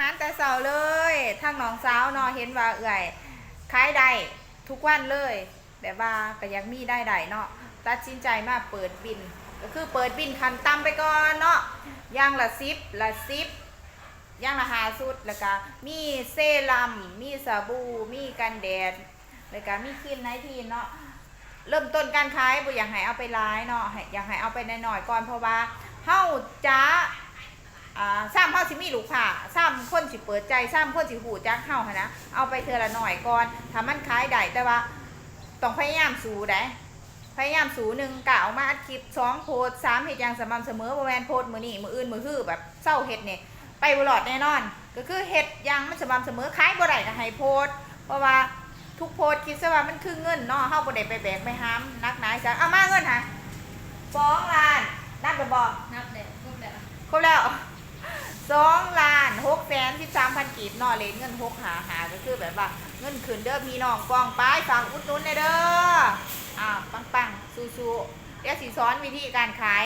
มันแต่เสาเลยทั้งน้องสาวเนอเห็นว่าเอื่อยขายได้ทุกวันเลย แต่ว่าก็ยังมีได้ได้เนาะตัดสินใจมาเปิดบิน ก็คือเปิดบินคันต่ำไปก่อนเนาะย่างละซิปละซิปย่างละหาสุดแล้วก็มีเซรั่มมีสบู่มีกันแดดแล้วก็มีครีมไนท์ทีเนาะเริ่มต้นการขายบ่อยากให้เอาไปร้ายเนาะอยากให้เอาไปน้อยๆก่อนเพราะว่าเฮาจ้า อ่าซ้ำเฮาสิมีลูกค้าซ้ำคนสิเปิดใจซ้ำคนสิหูจักเฮาหั้นนะเอาไปเทื่อละหน่อยก่อนถ้ามันขายได้แต่ว่าต้องพยายามสู้ได้พยายามสูหนึ่งกะเอามาอัดคลิปสองโพสสามเฮ็ดอย่างสม่ำเสมอบ่แมนโพสมือนี้มื้ออื่นมือฮือแบบเศร้าเฮ็ดเนี่ยไปบ่รอดแน่นอน ก็คือเฮ็ดอย่างมันสม่ำเสมอขายบ่ได้ก็ให้โพสเพราะว่าทุกโพสคิดซะว่ามันคือเงินเนาะเฮาบ่ได้ไปแบกไปห้ามนักหนาจังเอามาเงินหะสองล้านนับไปบ่นับเด็กพวกเด็ก ครบแล้ว สองล้านหกแสนสิบสามพันกีบนอเลนเงินหกหาหาก็คือแบบว่าเงินคืนเด้อพี่น้องกองป้ายฝากอุดหนุนเลยเด้ออ่าปังปังสู้ๆเดี๋ยวสีซ้อนวิธีการขาย